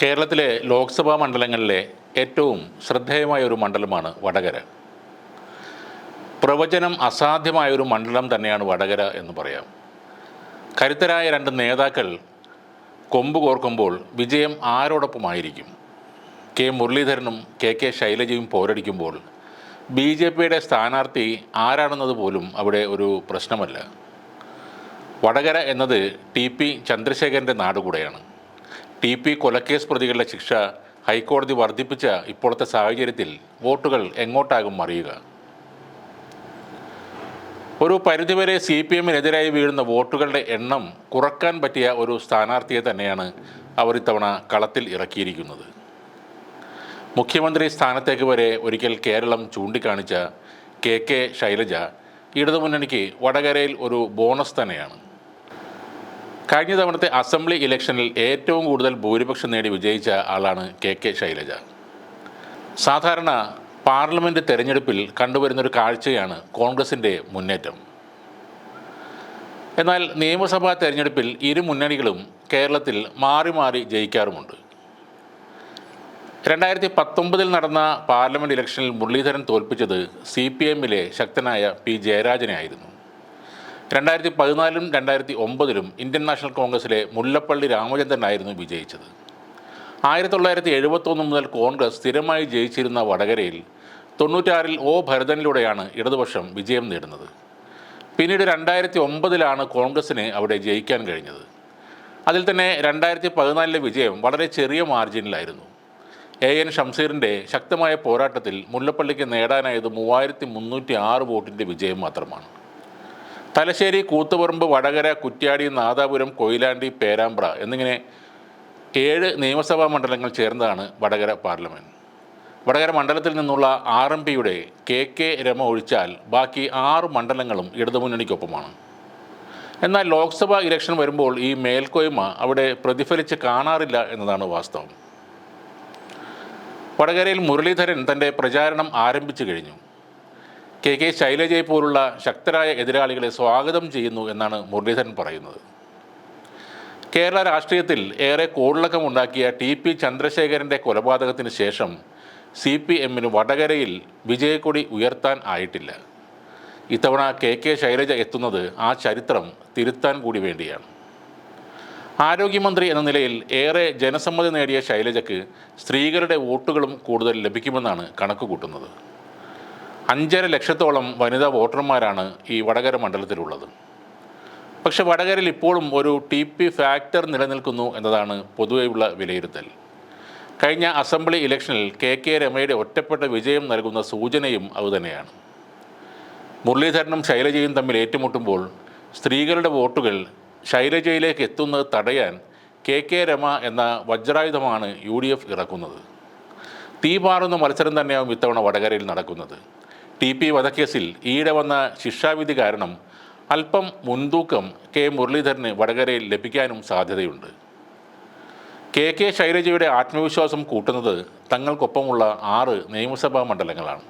കേരളത്തിലെ ലോക്സഭാ മണ്ഡലങ്ങളിലെ ഏറ്റവും ശ്രദ്ധേയമായ ഒരു മണ്ഡലമാണ് വടകര. പ്രവചനം അസാധ്യമായ ഒരു മണ്ഡലം തന്നെയാണ് വടകര എന്ന് പറയാം. കരുത്തരായ രണ്ട് നേതാക്കൾ കൊമ്പ് കോർക്കുമ്പോൾ വിജയം ആരോടൊപ്പമായിരിക്കും. കെ മുരളീധരനും കെ കെ ശൈലജയും പോരടിക്കുമ്പോൾ ബി ജെ പിയുടെ സ്ഥാനാർത്ഥി ആരാണെന്നത് പോലും അവിടെ ഒരു പ്രശ്നമല്ല. വടകര എന്നത് ടി പി ചന്ദ്രശേഖരന്റെ നാട് കൂടെയാണ്. ടി പി കൊലക്കേസ് പ്രതികളുടെ ശിക്ഷ ഹൈക്കോടതി വർദ്ധിപ്പിച്ച ഇപ്പോഴത്തെ സാഹചര്യത്തിൽ വോട്ടുകൾ എങ്ങോട്ടാകും അറിയുക ഒരു പരിധിവരെ സി പി എമ്മിനെതിരായി വീഴുന്ന വോട്ടുകളുടെ എണ്ണം കുറയ്ക്കാൻ പറ്റിയ ഒരു സ്ഥാനാർത്ഥിയെ തന്നെയാണ് അവർ ഇത്തവണ കളത്തിൽ ഇറക്കിയിരിക്കുന്നത്. മുഖ്യമന്ത്രി സ്ഥാനത്തേക്ക് വരെ ഒരിക്കൽ കേരളം ചൂണ്ടിക്കാണിച്ച കെ കെ ശൈലജ ഇടതുമുന്നണിക്ക് വടകരയിൽ ഒരു ബോണസ് തന്നെയാണ്. കഴിഞ്ഞ തവണത്തെ അസംബ്ലി ഇലക്ഷനിൽ ഏറ്റവും കൂടുതൽ ഭൂരിപക്ഷം നേടി വിജയിച്ച ആളാണ് കെ കെ ശൈലജ. സാധാരണ പാർലമെന്റ് തെരഞ്ഞെടുപ്പിൽ കണ്ടുവരുന്നൊരു കാഴ്ചയാണ് കോൺഗ്രസിന്റെ മുന്നേറ്റം. എന്നാൽ നിയമസഭാ തെരഞ്ഞെടുപ്പിൽ ഇരു മുന്നണികളും കേരളത്തിൽ മാറി മാറി ജയിക്കാറുമുണ്ട്. രണ്ടായിരത്തി പത്തൊമ്പതിൽ നടന്ന പാർലമെന്റ് ഇലക്ഷനിൽ മുരളീധരൻ തോൽപ്പിച്ചത് സി പി എമ്മിലെ ശക്തനായ പി ജയരാജനെ ആയിരുന്നു. രണ്ടായിരത്തി പതിനാലിലും രണ്ടായിരത്തി ഒമ്പതിലും ഇന്ത്യൻ നാഷണൽ കോൺഗ്രസിലെ മുല്ലപ്പള്ളി രാമചന്ദ്രനായിരുന്നു വിജയിച്ചത്. ആയിരത്തി തൊള്ളായിരത്തി എഴുപത്തൊന്ന് മുതൽ കോൺഗ്രസ് സ്ഥിരമായി ജയിച്ചിരുന്ന വടകരയിൽ തൊണ്ണൂറ്റാറിൽ ഒ ഭരതനിലൂടെയാണ് ഇടതുപക്ഷം വിജയം നേടുന്നത്. പിന്നീട് രണ്ടായിരത്തി ഒമ്പതിലാണ് കോൺഗ്രസിന് അവിടെ ജയിക്കാൻ കഴിഞ്ഞത്. അതിൽ തന്നെ രണ്ടായിരത്തി പതിനാലിലെ വിജയം വളരെ ചെറിയ മാർജിനിലായിരുന്നു. എ എൻ ഷംസീറിന്റെ ശക്തമായ പോരാട്ടത്തിൽ മുല്ലപ്പള്ളിക്ക് നേടാനായത് മൂവായിരത്തി മുന്നൂറ്റി ആറ് വോട്ടിന്റെ വിജയം മാത്രമാണ്. തലശ്ശേരി കൂത്തുപറമ്പ് വടകര കുറ്റ്യാടി നാദാപുരം കൊയിലാണ്ടി പേരാമ്പ്ര എന്നിങ്ങനെ ഏഴ് നിയമസഭാ മണ്ഡലങ്ങൾ ചേർന്നതാണ് വടകര പാർലമെന്റ് വടകര മണ്ഡലത്തിൽ നിന്നുള്ള ആർ എം പിയുടെ കെ കെ രമ ഒഴിച്ചാൽ ബാക്കി ആറ് മണ്ഡലങ്ങളും ഇടതുമുന്നണിക്കൊപ്പമാണ്. എന്നാൽ ലോക്സഭാ ഇലക്ഷൻ വരുമ്പോൾ ഈ മേൽക്കോയ്മ അവിടെ പ്രതിഫലിച്ച് കാണാറില്ല എന്നതാണ് വാസ്തവം. വടകരയിൽ മുരളീധരൻ തന്റെ പ്രചാരണം ആരംഭിച്ചു കഴിഞ്ഞു. കെ കെ ശൈലജയെ പോലുള്ള ശക്തരായ എതിരാളികളെ സ്വാഗതം ചെയ്യുന്നു എന്നാണ് മുരളീധരൻ പറയുന്നത്. കേരള രാഷ്ട്രീയത്തിൽ ഏറെ കോളിളക്കമുണ്ടാക്കിയ ടി പി ചന്ദ്രശേഖരന്റെ കൊലപാതകത്തിന് ശേഷം സി പി എമ്മിന് വടകരയിൽ വിജയക്കൊടി ഉയർത്താൻ ആയിട്ടില്ല. ഇത്തവണ കെ കെ ശൈലജ എത്തുന്നത് ആ ചരിത്രം തിരുത്താൻ കൂടി വേണ്ടിയാണ്. ആരോഗ്യമന്ത്രി എന്ന നിലയിൽ ഏറെ ജനസമ്മതി നേടിയ ശൈലജയ്ക്ക് സ്ത്രീകളുടെ വോട്ടുകളും കൂടുതൽ ലഭിക്കുമെന്നാണ് കണക്ക് കൂട്ടുന്നത് അഞ്ചര ലക്ഷത്തോളം വനിതാ വോട്ടർമാരാണ് ഈ വടകര മണ്ഡലത്തിലുള്ളത്. പക്ഷെ വടകരയിൽ ഇപ്പോഴും ഒരു ടി പി ഫാക്ടർ നിലനിൽക്കുന്നു എന്നതാണ് പൊതുവെയുള്ള വിലയിരുത്തൽ. കഴിഞ്ഞ അസംബ്ലി ഇലക്ഷനിൽ കെ കെ രമയുടെ ഒറ്റപ്പെട്ട വിജയം നൽകുന്ന സൂചനയും അതുതന്നെയാണ്. മുരളീധരനും ശൈലജയും തമ്മിൽ ഏറ്റുമുട്ടുമ്പോൾ സ്ത്രീകളുടെ വോട്ടുകൾ ശൈലജയിലേക്ക് എത്തുന്നത് തടയാൻ കെ കെ രമ എന്ന വജ്രായുധമാണ് യു ഡി എഫ് ഇറക്കുന്നത്. തീപാറുന്ന മത്സരം തന്നെയാവും ഇത്തവണ വടകരയിൽ നടക്കുന്നത്. ടി പി വധക്കേസിൽ ഈയിടെ വന്ന ശിക്ഷാവിധി കാരണം അല്പം മുൻതൂക്കം കെ മുരളീധരന് വടകരയിൽ ലഭിക്കാനും സാധ്യതയുണ്ട്. കെ കെ ശൈലജയുടെ ആത്മവിശ്വാസം കൂട്ടുന്നത് തങ്ങൾക്കൊപ്പമുള്ള ആറ് നിയമസഭാ മണ്ഡലങ്ങളാണ്.